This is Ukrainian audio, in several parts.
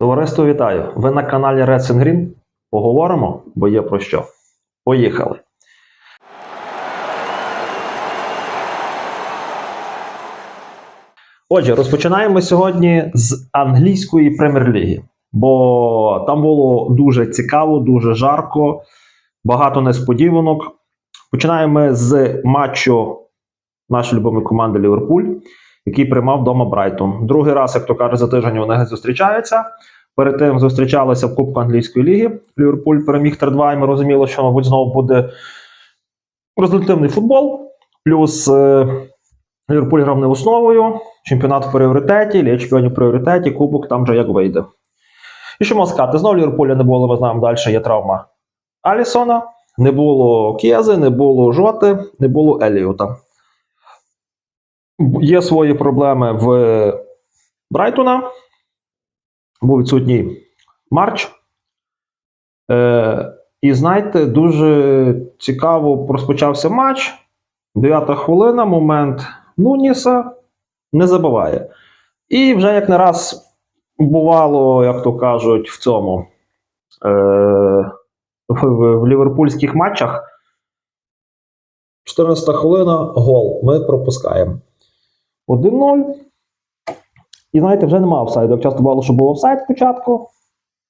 Товариство вітаю! Ви на каналі Reds Green. Поговоримо, бо є про що. Поїхали! Отже, розпочинаємо сьогодні з англійської прем'єр-ліги, бо там було дуже цікаво, дуже жарко, багато несподіванок. Починаємо з матчу нашої любимої команди Ліверпуль, який приймав вдома Брайтон. Другий раз, як то каже, за тиждень вони зустрічаються. Перед тим зустрічалися в Кубку англійської ліги. Ліверпуль переміг 3-2, і ми розуміли, що, мабуть, знову буде результативний футбол. Плюс е, Ліверпуль грав не основою, чемпіонат в пріоритеті, Ліга чемпіонів в пріоритеті, Кубок там же як вийде. І що можна сказати? Знову Ліверпуля не було, ми знаємо, далі є травма Алісона, не було Кєзи, не було Жоти, не було Еліота. Є свої проблеми в Брайтона. Був відсутній Марч. Е, і знаєте, дуже цікаво розпочався матч. Дев'ята хвилина, момент Нуніса не забиває. І вже як не раз бувало, як то кажуть, в цьому е, в, в, в ліверпульських матчах. 14 хвилина гол. Ми пропускаємо. 1-0. І знаєте, вже немає офсайду. Як часто бувало, що був офсайд спочатку.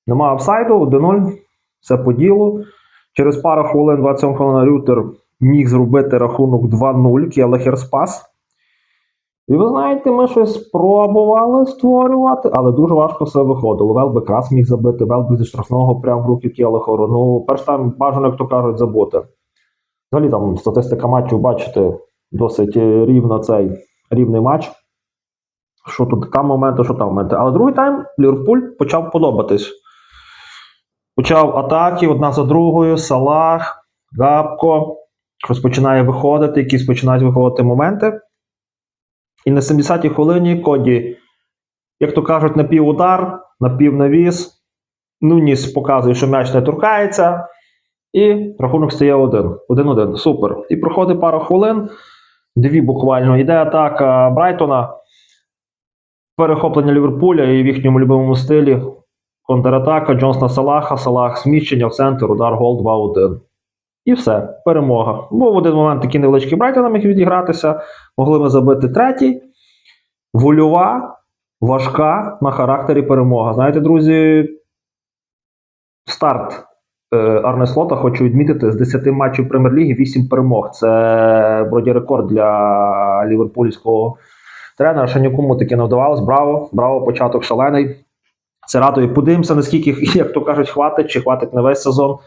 Немає офсайду, 1-0. Все по ділу. Через пару хвилин, 27 хвилин, Рютер міг зробити рахунок 2-0, Келехер спас. І ви знаєте, ми щось спробували створювати, але дуже важко все виходило. Велбек раз міг забити, Велбек зі штрафного прямо в руки Келехору. Ну, перш там бажано, як то кажуть, забути. Взагалі там статистика матчів, бачите, досить рівна цей рівний матч. Що тут там моменти, що там моменти. Але другий тайм Ліверпуль почав подобатись. Почав атаки одна за другою, Салах, Габко. Розпочинає виходити, якісь починають виходити моменти. І на 70-й хвилині Коді, як то кажуть, напівудар, напівнавіс. Нуніс показує, що м'яч не торкається. І рахунок стає 1. 1-1. Супер. І проходить пару хвилин. Дві буквально. Йде атака Брайтона. Перехоплення Ліверпуля і в їхньому любимому стилі. Контратака Джонсона Салаха, Салах зміщення в центр, удар гол 2-1. І все, перемога. Був один момент такий невеличкий Брайтона міг відігратися. Могли ми забити третій. Вольова, важка на характері перемога. Знаєте, друзі, старт Арне Слота хочу відмітити з 10 матчів Прем'єр-ліги 8 перемог. Це вроді рекорд для ліверпульського тренера. Ще нікому таке не вдавалось. Браво! Браво, початок шалений. Це радує. Подивимося, наскільки, як то кажуть, хватить, чи хватить на весь сезон.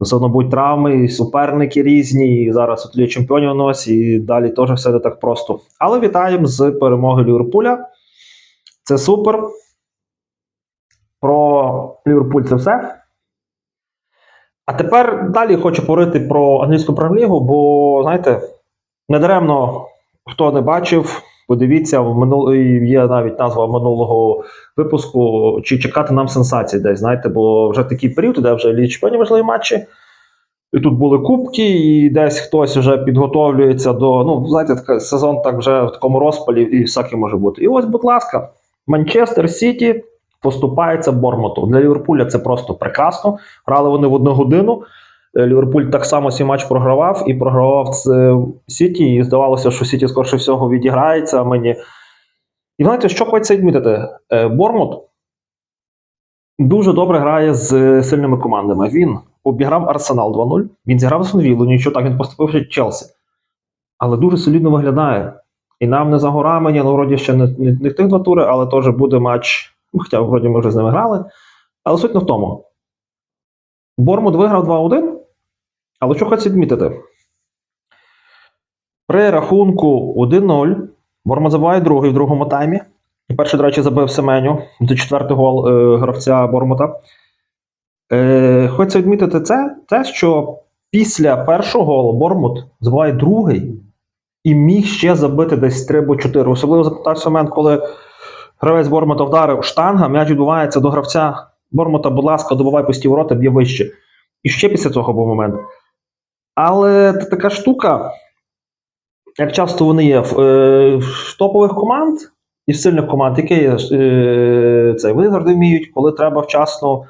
Все одно будуть травми, і суперники різні, і зараз от Ліга чемпіонів носить, і далі теж все не так просто. Але вітаємо з перемогою Ліверпуля. Це супер. Про Ліверпуль це все. А тепер далі хочу говорити про англійську прем'єр-лігу, бо, знаєте, недаремно, хто не бачив, подивіться, в минул... є навіть назва минулого випуску, чи чекати нам сенсацій десь, знаєте, бо вже такий період, де вже чемпіонів важливі матчі. І тут були кубки, і десь хтось вже підготовлюється до. Ну, знаєте, така, сезон так вже в такому розпалі, і всяке може бути. І ось, будь ласка, Манчестер Сіті поступається Бормуту. Для Ліверпуля це просто прекрасно. Грали вони в одну годину. Е, Ліверпуль так само свій матч програвав і програвав це Сіті. І здавалося, що Сіті скорше всього відіграється. Мені. І знаєте, що хочеться відмітити? Е, Бормут дуже добре грає з сильними командами. Він обіграв Арсенал 2-0, він зіграв Віллу, нічого так, він поступив Челсі. Але дуже солідно виглядає. І нам не за горами, ні, ну, вроді ще не, не, не тих два тури, але теж буде матч. Хоча, вроді, ми вже з ними грали. Але суть не в тому. Бормут виграв 2-1. Але що хочу відмітити? При рахунку 1-0 Бормут забиває другий в другому таймі. І перший, до речі, забив Семеню. Це четвертий гол е, гравця Бормута. Е, Хочеться відмітити це, те, що після першого голу Бормут забиває другий і міг ще забити десь 3 або 4. Особливо запам'ятався момент, коли гравець Бормута вдарив штанга, м'яч відбувається до гравця Бормута, будь ласка, добивай пусті ворота, б'є вище. І ще після цього був момент. Але така штука, як часто вони є в, е, в топових команд, із сильних команд, які є, е, це, вони завжди вміють, коли треба вчасно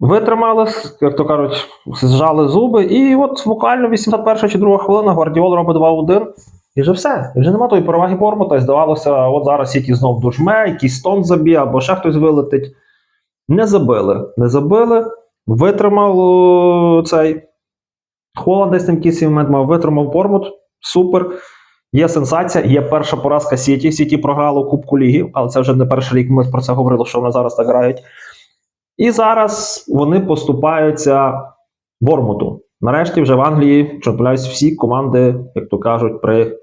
витримали, як то кажуть, зжали зуби. І от буквально 81 чи 2 хвилина Гвардіол робить 2-1. І вже все. І вже нема тої переваги Бормута. І здавалося, от зараз Сіті знов дожме, якийсь тон заб'є, або ще хтось вилетить. Не забили. Не забили. Витримав цей Холланд десь там якийсь момент мав, витримав Бормут. Супер. Є сенсація, є перша поразка Сіті. Сіті програли у Кубку Ліги, але це вже не перший рік. Ми про це говорили, що вони зараз так грають. І зараз вони поступаються Бормуту. Нарешті вже в Англії що всі команди, як то кажуть, при,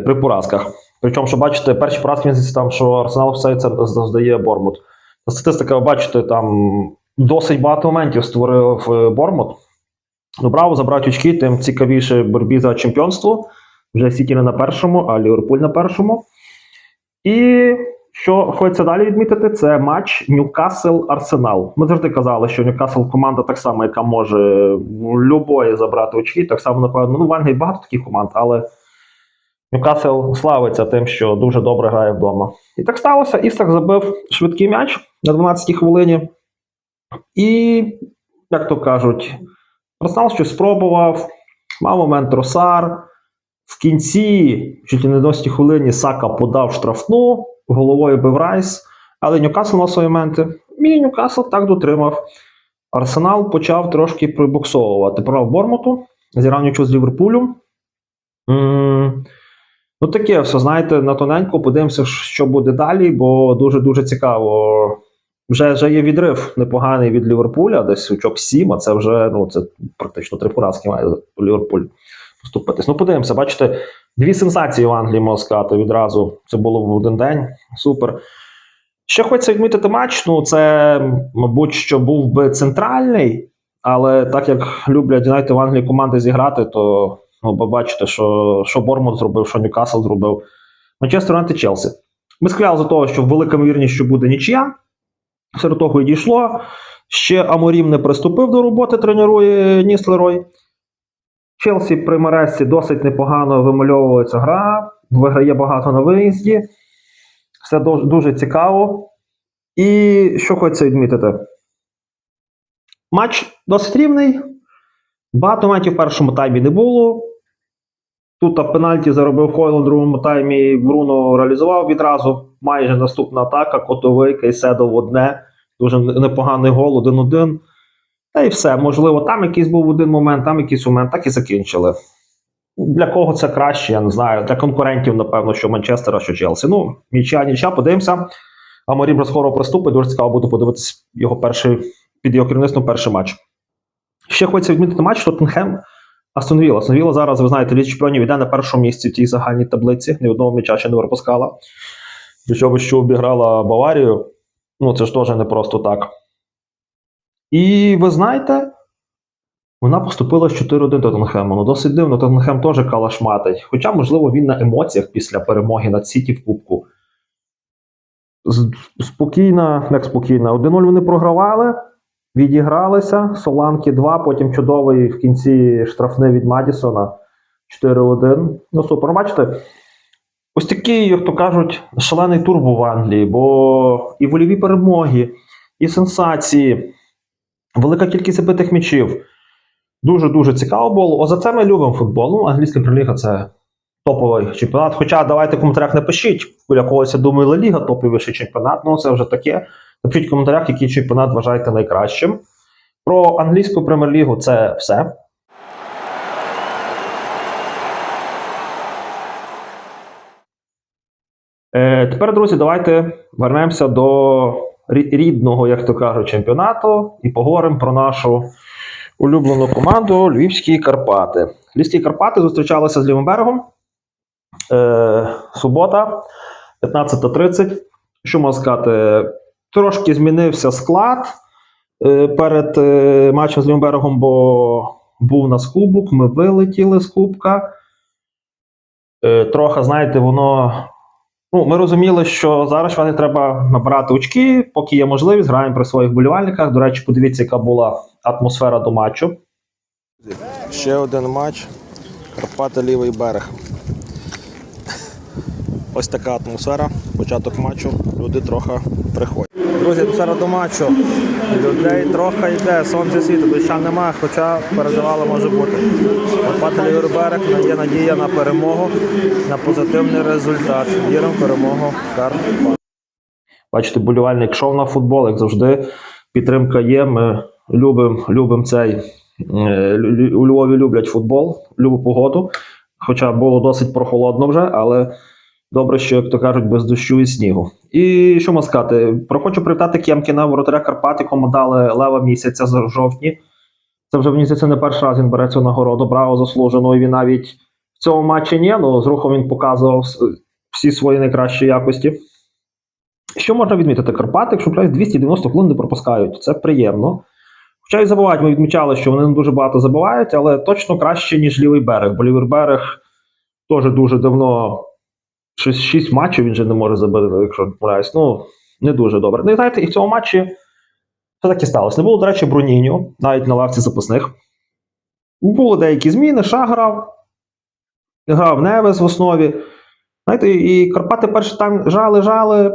при поразках. Причому, що бачите, перші поразки він там, що Арсенал все це здає Бормут. Статистика, ви бачите, там досить багато моментів створив е, Бормут. Ну, браво, забрати очки, тим цікавіше боротьбі за чемпіонство. Вже Сіті не на першому, а Ліверпуль на першому. І що хочеться далі відмітити, це матч Ньюкасл-Арсенал. Ми завжди казали, що Ньюкасл команда так само, яка може любої забрати очки. Так само, напевно, ну в Англії багато таких команд, але Ньюкасл славиться тим, що дуже добре грає вдома. І так сталося. Ісак забив швидкий м'яч на 12-й хвилині. І, як то кажуть, Арсенал щось спробував, мав момент Росар. В кінці, чуть не на 90 хвилині, Сака подав штрафну, головою бив Райс, але Ньюкасл на свої моменти. І Ньюкасл так дотримав. Арсенал почав трошки прибуксовувати. Прав Бормуту, зіграв з Ліверпулем. М, Ну, таке все, знаєте, на тоненько подивимося, що буде далі, бо дуже-дуже цікаво. Вже, вже є відрив непоганий від Ліверпуля, десь очок 7, а це вже ну, це практично три поразки має Ліверпуль поступитись. Ну, подивимося, бачите, дві сенсації в Англії можна сказати відразу. Це було в один день. Супер. Ще хочеться відмітити матч. Ну, це, мабуть, що був би центральний, але так як люблять знаєте, в Англії команди зіграти, то ну, ви бачите, що, що Бормут зробив, що Ньюкасл зробив. Манчестер Юнайтед Челсі. Ми склали за того, що велика ймовірність, що буде нічия. Серед того і дійшло. Ще Аморім не приступив до роботи, тренує Ніслерой. Челсі при Мересі досить непогано вимальовується гра, виграє багато на виїзді. Все дуже, цікаво. І що хочеться відмітити? Матч досить рівний. Багато моментів в першому таймі не було. Тут пенальті заробив Хойл у другому таймі. Бруно реалізував відразу. Майже наступна атака, котовий, Кейседо в одне. Дуже непоганий гол, 1-1. Та і все. Можливо, там якийсь був один момент, там якийсь момент, так і закінчили. Для кого це краще, я не знаю. Для конкурентів, напевно, що Манчестера, що Челсі. Ну, нічия, нічия, подивимося. А Морім розхоро приступить. Дуже цікаво буде подивитися його перший під його керівництвом перший матч. Ще хочеться відмітити матч Тоттенхем. Астон Вілла. Астон Вілла зараз, ви знаєте, ліс чемпіонів йде на першому місці в тій загальній таблиці. Ні одного м'яча ще не пропускала. Причому, що обіграла Баварію. Ну, це ж теж не просто так. І ви знаєте, вона поступила з 4-1 Тоттенхему. Ну, досить дивно, Тоттенхем теж калашматить. Хоча, можливо, він на емоціях після перемоги над Сіті в Кубку. Спокійна, як спокійна. 1-0 вони програвали, відігралися. Соланки 2, потім чудовий в кінці штрафний від Мадісона 4-1. Ну, супер, бачите. Ось такий, як то кажуть, шалений тур був в Англії, бо і вольові перемоги, і сенсації, велика кількість забитих м'ячів. Дуже-дуже цікаво було. О, за це ми любимо футбол. Ну, англійська приліга це топовий чемпіонат. Хоча давайте в коментарях напишіть, для когось, я думаю, Ла Ліга топовіший чемпіонат. Ну, це вже таке. Напишіть в коментарях, який чемпіонат вважаєте найкращим. Про англійську прем'єр-лігу це все. Е, тепер, друзі, давайте вернемося до рідного, як то кажуть, чемпіонату і поговоримо про нашу улюблену команду Львівські Карпати. Львівські Карпати зустрічалися з Лівим берегом. Е, субота, 15.30. Що можна сказати? Трошки змінився склад е, перед е, матчем з Лівим бо був у нас кубок, ми вилетіли з кубка. Е, трохи, знаєте, воно. Ну, ми розуміли, що зараз Шведи треба набирати очки, поки є можливість, граємо при своїх болівальниках. До речі, подивіться, яка була атмосфера до матчу. Ще один матч. Карпати лівий берег. Ось така атмосфера. Початок матчу. Люди трохи приходять. Друзі, атмосфера до матчу. Людей трохи йде, сонце світу, доща немає, хоча передавало може бути. Карпати берег є надія на перемогу, на позитивний результат. Віримо перемогу Карпат. Бачите, болівальник йшов на футбол, як завжди. Підтримка є. Ми любимо любим цей. У Львові люблять футбол, любу погоду. Хоча було досить прохолодно вже, але добре, що, як то кажуть, без дощу і снігу. І що можна сказати? Хочу привітати Кємкіна, воротаря Карпат, якому дали лева місяця за жовтні. Це вже мені здається, не перший раз він бере цю нагороду. Браво заслужено. І він навіть в цьому матчі ні, ну з рухом він показував всі свої найкращі якості. Що можна відмітити? Карпати, якщо правильно, 290 хвилин не пропускають. Це приємно. Хоча і забувають, ми відмічали, що вони не дуже багато забувають, але точно краще, ніж лівий берег. Бо лівий берег теж дуже давно. Щось 6 матчів він же не може забити, якщо не помиляюсь. Ну, не дуже добре. Ну і знаєте, і в цьому матчі все таки сталося. Не було, до речі, Бруніньо, навіть на лавці запасних. Були деякі зміни, Ша грав, грав Невес в основі. Знаєте, і Карпати перші там жали, жали.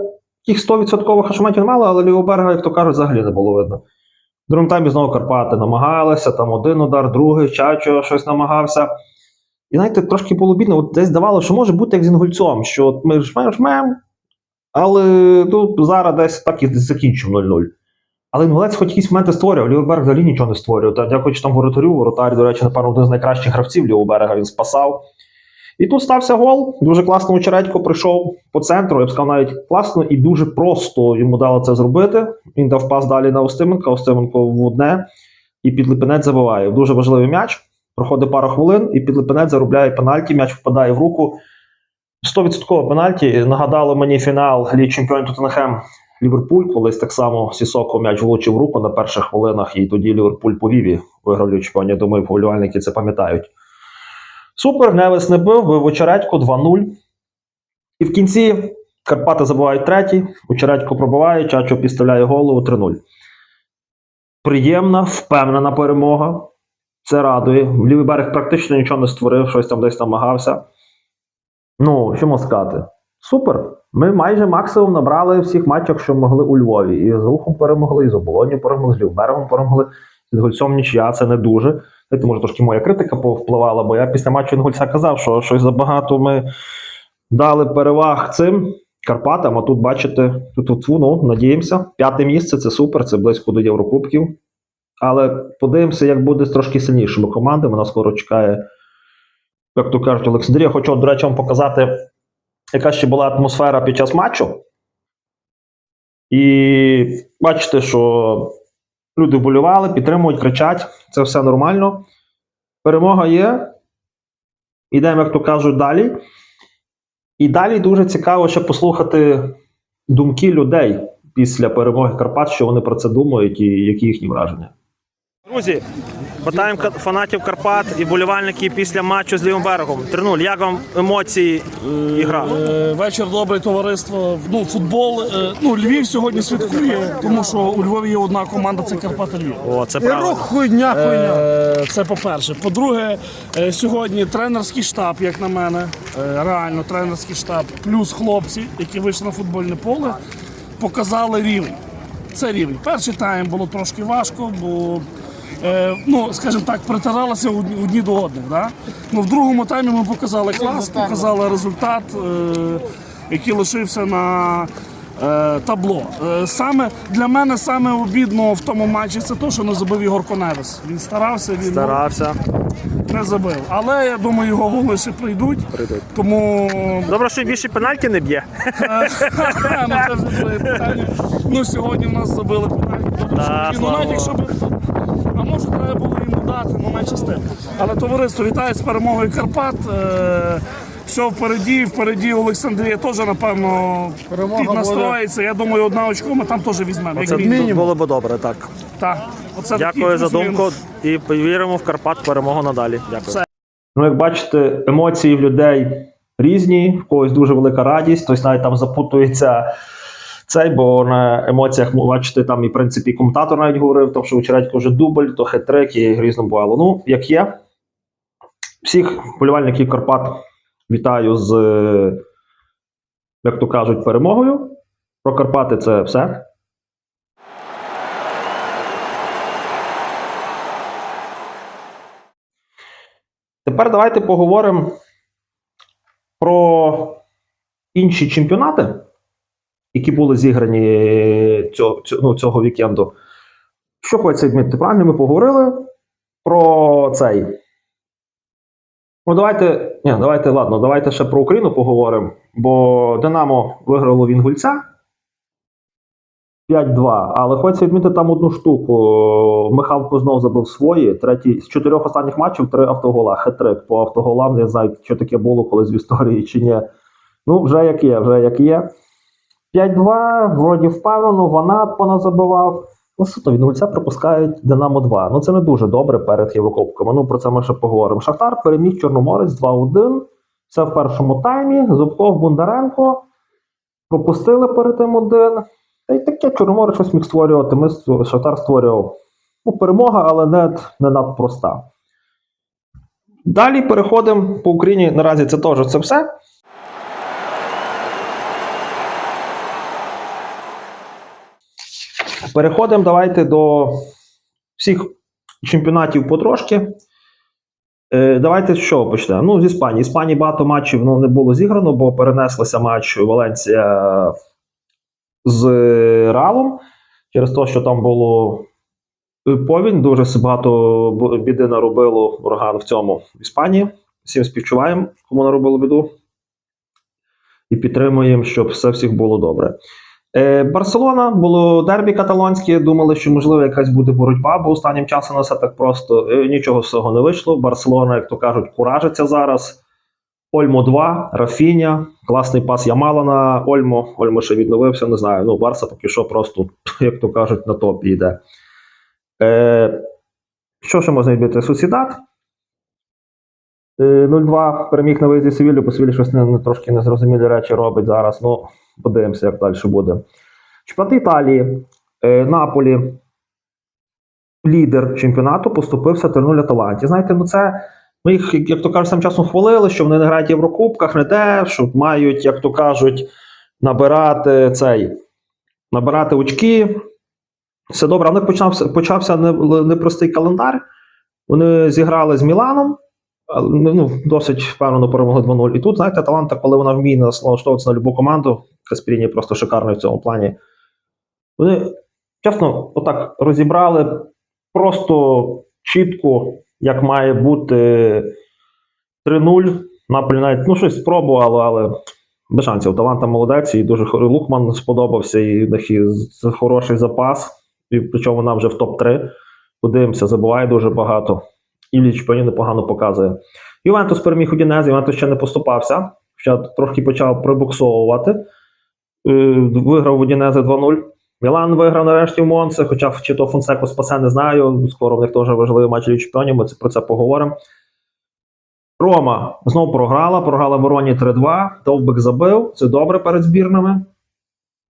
Тих 100% хашматів мало, але лівого берега, як то кажуть, взагалі не було видно. В другому таймі знову Карпати намагалися, там один удар, другий, Чачо щось намагався. І знаєте, трошки було бідно, от десь здавало, що може бути як з інгульцом, що от ми жмем, жмем, але ну, зараз десь так і закінчимо 0-0. Але інгулець хоч якісь моменти створював, лівий берег взагалі нічого не створював. Та дякуючи там воротарю, воротар, до речі, напевно, один з найкращих гравців лівого він спасав. І тут стався гол. Дуже класно Очередько прийшов по центру. Я б сказав, навіть класно і дуже просто йому дало це зробити. Він дав пас далі на Остименка, Остименко в одне, і підлипинець забиває. Дуже важливий м'яч. Проходить пару хвилин, і підлипинець заробляє пенальті. М'яч впадає в руку. 100% пенальті. Нагадало мені фінал Ліги Чемпіонів Тоттенхем Ліверпуль, колись так само Сісоко м'яч влучив руку на перших хвилинах, і тоді Ліверпуль повів і виграв Лігу Чемпіонів. Я думаю, вболівальники це пам'ятають. Супер, Невес не бив, бив Очередько 2-0. І в кінці Карпати забувають третій, Очередько пробиває, Чачо підставляє голову 3-0. Приємна, впевнена перемога. Це радує. Лівий берег практично нічого не створив, щось там десь намагався. Ну, що можна сказати? Супер. Ми майже максимум набрали всіх матчах, що могли у Львові. І з рухом перемогли, і з оболонню перемогли, з Лівберегом перемогли, з Гольцом нічия, це не дуже. Знаєте, може, трошки моя критика повпливала, бо я після матчу Інгульця казав, що щось забагато ми дали переваг цим Карпатам. А тут, бачите, тут, тут ну, надіємося. П'яте місце це супер, це близько до Єврокубків. Але подивимося, як буде з трошки сильнішими командами. Нас скоро чекає, як то кажуть, Олександрія. Хочу, до речі, вам показати, яка ще була атмосфера під час матчу. І бачите, що люди вболівали, підтримують, кричать. Це все нормально. Перемога є. Ідемо, як то кажуть, далі. І далі дуже цікаво ще послухати думки людей після перемоги Карпат, що вони про це думають і які їхні враження. Друзі, питаємо фанатів Карпат і болівальників після матчу з лівим берегом. 3-0. Як вам емоції і гра? Е, Вечір добре, товариство. Ну, футбол. е, Ну, Львів сьогодні святкує, тому що у Львові є одна команда це Карпати Львів. О, це правда. хуйня, хуйня. Це по-перше. По-друге, е, сьогодні тренерський штаб, як на мене, е, реально тренерський штаб, плюс хлопці, які вийшли на футбольне поле, показали рівень. Це рівень. Перший тайм було трошки важко, бо. Е, Ну, скажімо так, притиралися одні до одних. Да? Ну, в другому таймі ми показали клас, показали результат, е, який лишився на е, табло. Е, саме для мене саме обідно в тому матчі це те, що не забив Ігор Коневес. Він старався, він Старався. не забив. Але я думаю, його голи ще прийдуть. Прийдуть. Тому Добре, що більше пенальті не б'є. ну, це вже друге питання. Ну, сьогодні в нас забили пенальті. Добре, Да, що- ну, слава навіть якщо б. А може треба було йому дати, ну менше з тим. Але товариство вітає з перемогою Карпат. Е, все впереді, впереді Олександрія теж, напевно, піднастроїться. Я думаю, одна очко ми там теж візьмемо. як Це мінімум. було б добре, так. Так. Оце Дякую такий за плюс-мінус. думку і повіримо в Карпат перемогу надалі. Дякую. Все. Ну, як бачите, емоції в людей різні, в когось дуже велика радість, хтось навіть там запутується цей, бо на емоціях, бачите, там і в принципі коментатор навіть говорив, то, що Вечередько вже дубль, то хет-трик і різно бувало. Ну, як є. Всіх болівальників Карпат вітаю з е, як то кажуть, перемогою. Про Карпати це все. Тепер давайте поговоримо про інші чемпіонати, які були зіграні цього, цього, ну, цього вікенду. Що хочеться відмітити? Правильно ми поговорили про цей. Ну, давайте. Ні, давайте, ладно, давайте ще про Україну поговоримо. Бо Динамо виграло Вінгульця 5-2. Але хочеться відмітити там одну штуку. Михалко знов забив свої. Третій з чотирьох останніх матчів три автогола. Хет-трик по автоголам. Не знаю, що таке було колись в історії чи ні. Ну, вже як є, вже як є. 5-2, вроді впевнено, Ванат поназабивав. Ну, суто, Вінгульця пропускають Динамо 2. Ну, це не дуже добре перед Єврокубками. Ну, про це ми ще поговоримо. Шахтар переміг Чорноморець 2-1. Це в першому таймі. Зубков Бондаренко. Пропустили перед тим один. Та й таке Чорноморець щось міг створювати. Ми Шахтар створював. Ну, перемога, але не, не надпроста. Далі переходимо по Україні. Наразі це теж це все. Переходимо давайте до всіх чемпіонатів потрошки. Е, давайте з чого почнемо? Ну, з Іспанії. Іспанії багато матчів ну, не було зіграно, бо перенеслися матч Валенція з Реалом через те, що там було повінь. Дуже багато біди наробило ураган в цьому в Іспанії. Всім співчуваємо, кому наробило біду. І підтримуємо, щоб все всіх було добре. Е, Барселона було дербі каталонське. Думали, що можливо якась буде боротьба, бо останнім часом на все так просто Е, нічого з цього не вийшло. Барселона, як то кажуть, куражиться зараз. Ольмо 2, Рафіня, класний пас Ямала на Ольмо. Ольмо ще відновився, не знаю. Ну, Барса поки що просто, як то кажуть, на топі йде. Е, що ще можна відбити? Сусідат. Е, 0-2 переміг на виїзді Севіллю, бо Севілля щось не, не, трошки незрозумілі речі робить зараз. Ну, подивимося, як далі буде. Чемпіонат Італії. Е, Наполі, лідер чемпіонату, поступився 3-0 Аталанті. Знаєте, ну це. Ми їх, як то кажуть, сам часом хвалили, що вони не грають в Єврокубках, не те, що мають, як то кажуть, набирати цей, набирати очки. Все добре, них почався, почався непростий календар. Вони зіграли з Міланом, але, ну, досить впевнено перемогли 2-0. І тут, знаєте, Аталанта, коли вона вміє налаштовуватися на любу команду, Каспіріні просто шикарний в цьому плані. Вони, чесно, отак розібрали просто чітко, як має бути 3-0. Наполі навіть ну, щось спробувало, але без шансів. Таланта молодець, і дуже хор- Лукман сподобався, і в них хороший запас. І причому вона вже в топ-3. Подивимося, забуває дуже багато. Іліч Пені непогано показує. Ювентус переміг Удінез, Ювентус ще не поступався, ще трохи почав прибуксовувати. Е, Виграв Удінезе 2-0. Мілан виграв нарешті в Монце, хоча чи то Фонсеко спасе, не знаю. Скоро в них теж важливий матч Ліги Чемпіонів, ми про це поговоримо. Рома знову програла, програла Вороні 3-2. Довбик забив. Це добре перед збірними.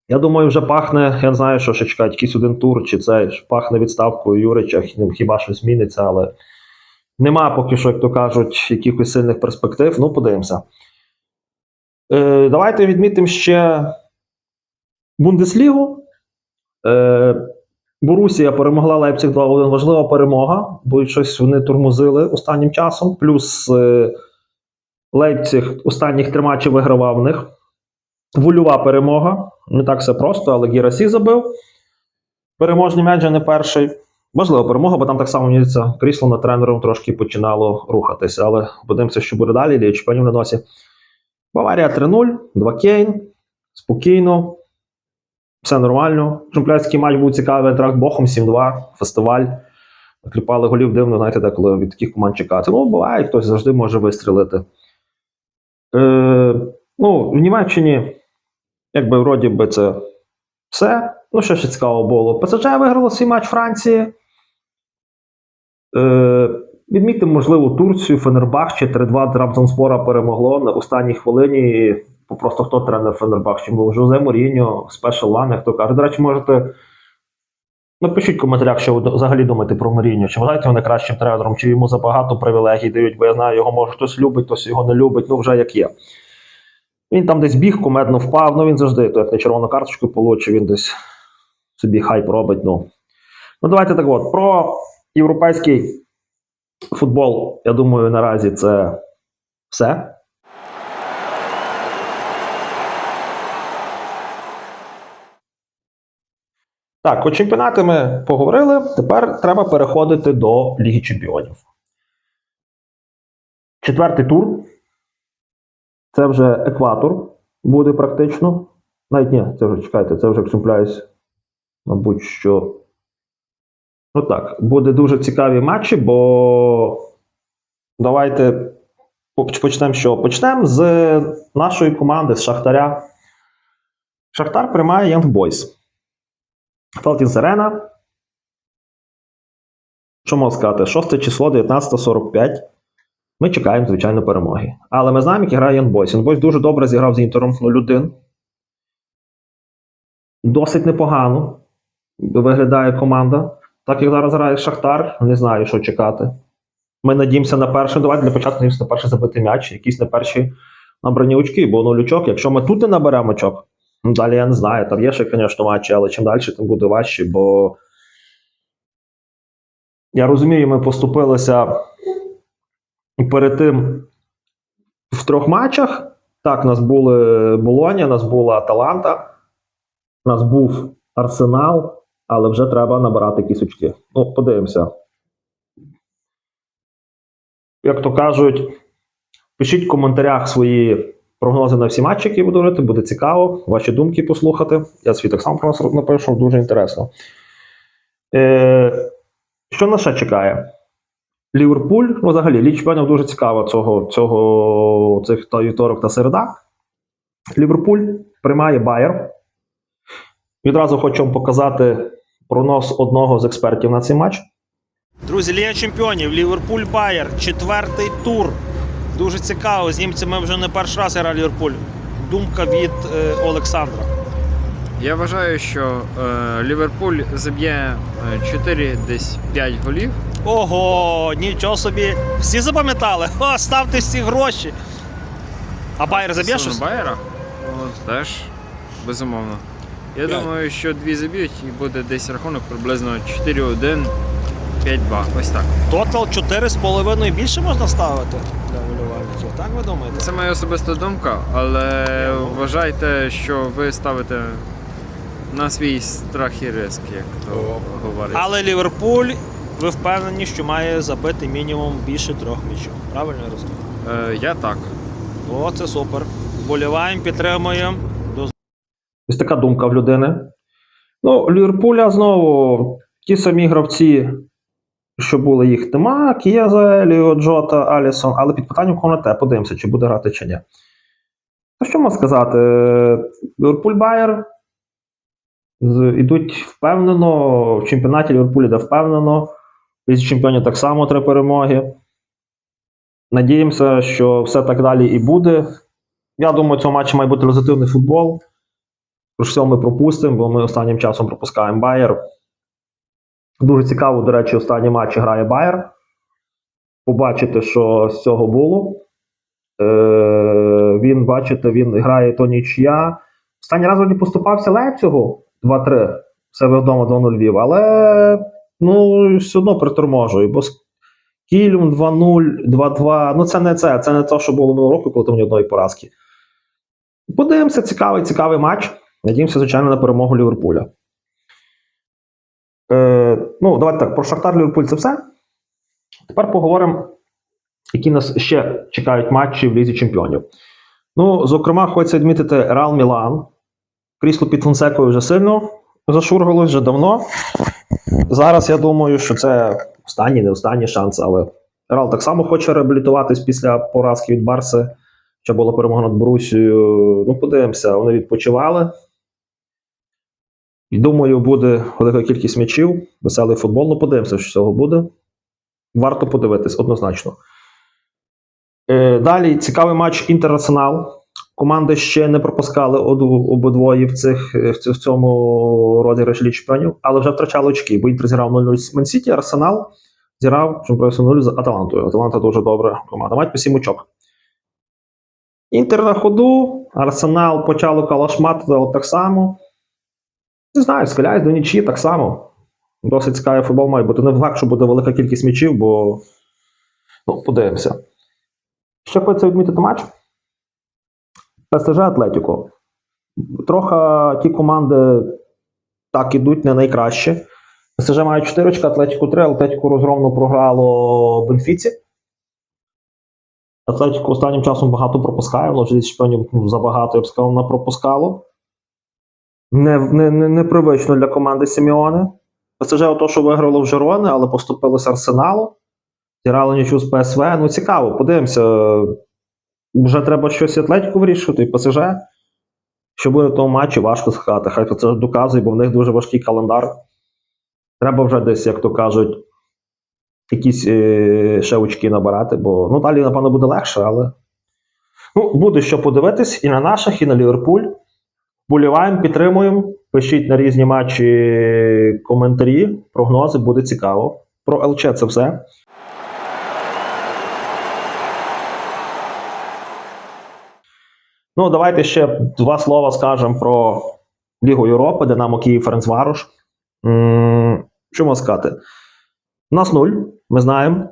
Я думаю, вже пахне, я не знаю, що ще чекати, якийсь один тур, чи це пахне відставкою Юрича, хіба щось зміниться, але нема поки що, як то кажуть, якихось сильних перспектив. Ну, подивимося. Е, давайте відмітимо ще Бундеслігу. Е, Борусія перемогла Лейпциг 2-1. Важлива перемога, бо щось вони тормозили останнім часом. Плюс е, Лейпциг останніх три матчі вигравав в них. Вольова перемога. Не так все просто, але Гірасі забив. Переможний м'яч не перший. Важлива перемога, бо там так само мені крісло над тренером трошки починало рухатися. Але подивимося, що буде далі. Ліч Чемпіонів на носі. Баварія 3-0, 2 Кейн. Спокійно. Все нормально. Чемпіонський матч був цікавий. Трак Бохом 7-2, фестиваль. Кліпали голів дивно, знаєте, деколи від таких команд чекати. Ну, буває, хтось завжди може вистрілити. Е, ну, в Німеччині, якби вроді би це все. Ну, що ще цікаво було. ПСЖ виграло свій матч Франції. Е, відмітимо, можливо, Турцію, Фенербахче 3-2 Трабзонспора перемогло на останній хвилині. Просто хто тренер Фенербахче був? Жозе Моріньо, Спешл Ван, як то кажуть. До речі, можете. Напишіть в коментарях, що ви взагалі думаєте про Моріньо. Чи вважаєте його найкращим тренером, чи йому забагато привілегій дають, бо я знаю, його може хтось любить, хтось його не любить, ну вже як є. Він там десь біг, кумедно впав, ну він завжди, то як на червону карточку получив, він десь собі хайп робить. Ну. ну давайте так от. Про європейський футбол, я думаю, наразі це все. Так, про чемпіонати ми поговорили. Тепер треба переходити до Ліги Чемпіонів. Четвертий тур. Це вже екватор буде практично. Навіть ні, це вже чекайте, це вже екземпляюсь. Мабуть, що. Ну так, буде дуже цікаві матчі, бо давайте почнемо що? Почнемо з нашої команди, з Шахтаря. Шахтар приймає Young Boys. Фалтін Серена. Що можна сказати? 6 число 19.45. Ми чекаємо, звичайно, перемоги. Але ми знаємо, як грає Young Boys. Young Boys дуже добре зіграв з Інтером 0-1. Досить непогано виглядає команда. Так як зараз грає Шахтар, не знаю, що чекати. Ми надіємося на перше. Давайте для початку надіємося на перший забитий м'яч, якісь на перші набрані очки, бо нуль очок. Якщо ми тут не наберемо очок, ну, далі я не знаю. Там є ще, звісно, матчі, але чим далі, тим буде важче, бо я розумію, ми поступилися перед тим в трьох матчах. Так, нас були Болоня, нас була Аталанта, нас був Арсенал, але вже треба набирати якісь очки. Ну, подивимося. Як то кажуть, пишіть в коментарях свої прогнози на всі матчі, які буду робити, буде цікаво, ваші думки послухати. Я свій так само нас напишу, дуже інтересно. Е, що нас ще чекає? Ліверпуль, ну, взагалі, Ліч Чемпіонів дуже цікаво цього, цього, цих та вівторок та середа. Ліверпуль приймає Байер. Відразу хочу вам показати пронос одного з експертів на цей матч. Друзі, Ліга Чемпіонів, Ліверпуль Байер, четвертий тур. Дуже цікаво. З німцями вже не перший раз грає Ліверпуль. Думка від е, Олександра. Я вважаю, що е, Ліверпуль заб'є е, 4 десь 5 голів. Ого, нічого собі. Всі запам'ятали? О, ставте всі гроші. А Байер заб'є щось? Байера? О, теж, безумовно. Я П'ять. думаю, що дві заб'ють і буде десь рахунок приблизно 4-1, 5-2. Ось так. Тотал 4,5 і більше можна ставити для вболівальників. Так ви думаєте? Це моя особиста думка, але вважайте, що ви ставите на свій страх і риск, як то говорить. Але Ліверпуль, ви впевнені, що має забити мінімум більше трьох м'ячів. Правильно я розумію? Е, я так. О, це супер. Вболіваємо, підтримуємо. Ось така думка в людини. Ну, Ліверпуля знову ті самі гравці, що були їх нема, Кієза, Еліо, Джота, Алісон, але під питанням Конате, подивимося, чи буде грати чи ні. Та що можна сказати? Ліверпуль Байер ідуть впевнено, в чемпіонаті Ліверпуль іде впевнено, в чемпіонів так само три перемоги. Надіємося, що все так далі і буде. Я думаю, цього матчу має бути результативний футбол. Що ми пропустимо, бо ми останнім часом пропускаємо Байер. Дуже цікаво, до речі, останній матч грає Байер. Побачите, що з цього було. Е, він, бачите, він грає то нічия. Останній раз вроді поступався Лейпцигу 2-3. Себе вдома 2-0 вів, але ну, все одно приторможує, бо Кільм 2-0, 2-2. Ну, це не це. Це не те, що було минулого року, коли там ні одної поразки. Подивимося, цікавий, цікавий матч. Надіємося, звичайно, на перемогу Ліверпуля. Е, ну, давайте так, про Шахтар Ліверпуль це все. Тепер поговоримо, які нас ще чекають матчі в Лізі Чемпіонів. Ну, зокрема, хочеться відмітити Реал Мілан. Крісло під Фонсекою вже сильно зашургалось вже давно. Зараз я думаю, що це останній, не останній шанс, але Реал так само хоче реабілітуватись після поразки від Барси. Ще була перемога над Борусією. Ну, подивимося, вони відпочивали. І думаю, буде велика кількість м'ячів, веселий футбол. Ну, подивимося, що цього буде. Варто подивитись, однозначно. Е, далі цікавий матч Інтернаціонал. Команди ще не пропускали обидвоє в, цих, в цьому розіграші чемпіонів, але вже втрачали очки, бо Інтер зіграв 0-0 з Мансіті, Арсенал зіграв чемпіонат 0 з Аталантою. Аталанта дуже добра команда. Мають по 7 очок. Інтер на ходу, Арсенал почало калашматити, але так само. Не знаю, схиляюсь до нічі так само. Досить цікавий футбол має бути. Не факт, що буде велика кількість м'ячів, бо ну, подивимося. Що хочеться відмітити матч? ПСЖ Атлетіко. Трохи ті команди так ідуть не найкраще. ПСЖ має 4 очка, Атлетіко 3, Атлетіко розгромно програло Бенфіці. Атлетіко останнім часом багато пропускає, воно вже чемпіонів ну, забагато, я б сказав, не пропускало. Не, не, не, непривично для команди Сіміони. ПСЖ ото, що виграло в Жерони, але поступилося Арсеналу. Зіграли нічого з ПСВ. Ну, цікаво, подивимося. Вже треба щось Атлетику вирішувати, і ПСЖ. Що буде в тому матчі, важко сказати. Хай це доказує, бо в них дуже важкий календар. Треба вже десь, як то кажуть, якісь е, ще очки набирати, бо ну, далі, напевно, буде легше, але ну, буде що подивитись і на наших, і на Ліверпуль. Боліваємо, підтримуємо. Пишіть на різні матчі коментарі, прогнози, буде цікаво. Про ЛЧ це все. Ну, давайте ще два слова скажемо про Лігу Європи, Динамо Київ Ференцварош. Що можна сказати? Нас нуль, ми знаємо.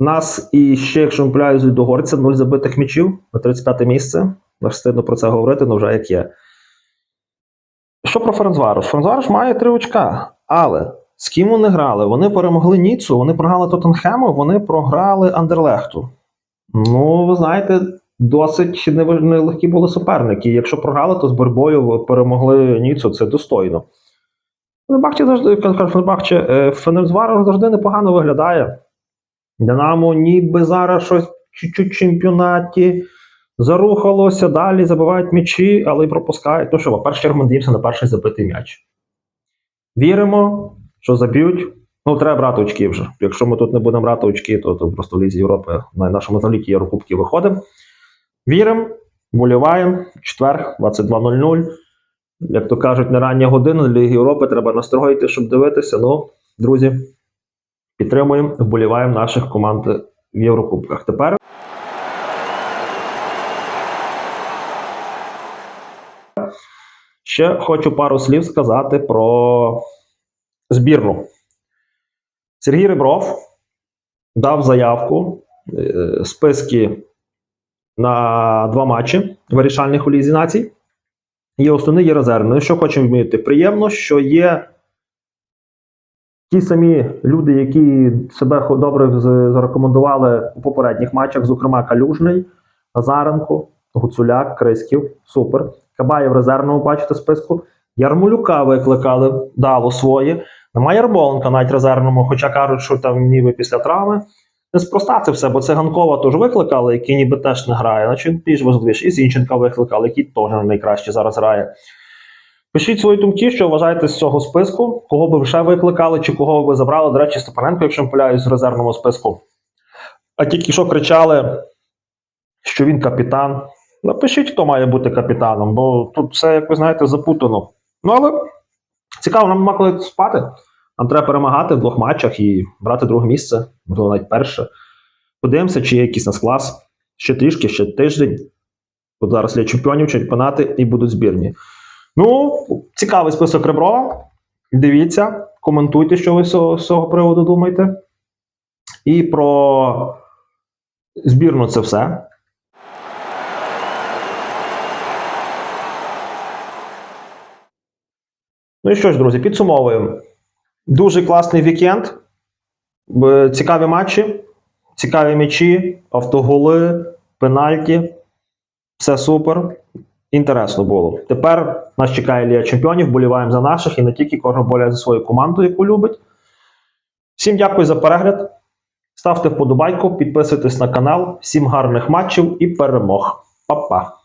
Нас і ще, якщо не помиляюсь, до горця, нуль забитих м'ячів на 35 місце. Аж стидно про це говорити, але вже як є. Що про Ференцварош? Ференцварош має три очка, але з ким вони грали? Вони перемогли Ніцу, вони програли Тоттенхему, вони програли Андерлехту. Ну, ви знаєте, досить нелегкі були суперники. Якщо програли, то з боротьбою перемогли Ніцу, це достойно. Фенербахче завжди Фенербахче, е, Фенерзварош завжди непогано виглядає. Динамо ніби зараз щось чуть-чуть в чемпіонаті. Зарухалося, далі забивають м'ячі, але й пропускають. Ну що, в першу чергу ми надіємося на перший забитий м'яч. Віримо, що заб'ють. Ну, треба брати очки вже. Якщо ми тут не будемо брати очки, то, то просто в Лізі Європи на нашому заліті Єврокубки виходимо. Віримо, боліваємо. Четверг, 22.00. Як то кажуть, не рання година Ліги Європи треба настроїти, щоб дивитися. Ну, друзі, підтримуємо, вболіваємо наших команд в Єврокубках. Тепер ще хочу пару слів сказати про збірну. Сергій Ребров дав заявку, е, списки на два матчі вирішальних у Лізі націй. Є основний, є резервний. Ну, Що хочемо відмітити? Приємно, що є ті самі люди, які себе добре зарекомендували у попередніх матчах, зокрема Калюжний, Азаренко, Гуцуляк, Криськів. Супер. Кабаєв резервному бачите списку. Ярмолюка викликали, дало своє. Немає Ярмоленка навіть резервному, хоча кажуть, що там ніби після травми. Неспроста це все, бо циганкова теж викликали, який ніби теж не грає. Значить, більш важливіше. І Зінченка викликали, який теж не найкраще зараз грає. Пишіть свої думки, що вважаєте з цього списку, кого би ви ще викликали, чи кого ви забрали. До речі, Степаненко, якщо не помиляюсь, з резервному списку. А тільки що кричали, що він капітан. Напишіть, хто має бути капітаном, бо тут все, як ви знаєте, запутано. Ну, але цікаво, нам нема коли спати. Нам треба перемагати в двох матчах і брати друге місце, можливо, навіть перше. Подивимося, чи є якийсь нас клас. Ще трішки, ще тиждень. Бо зараз є чемпіонів, чемпіонати і будуть збірні. Ну, цікавий список Реброва. Дивіться, коментуйте, що ви з цього приводу думаєте. І про збірну це все. Ну і що ж, друзі, підсумовуємо. Дуже класний вікенд. Цікаві матчі, цікаві м'ячі, автоголи, пенальті. Все супер. Інтересно було. Тепер нас чекає Лія Чемпіонів, боліваємо за наших і не тільки кожен болює за свою команду, яку любить. Всім дякую за перегляд. Ставте вподобайку, підписуйтесь на канал. Всім гарних матчів і перемог. Па-па!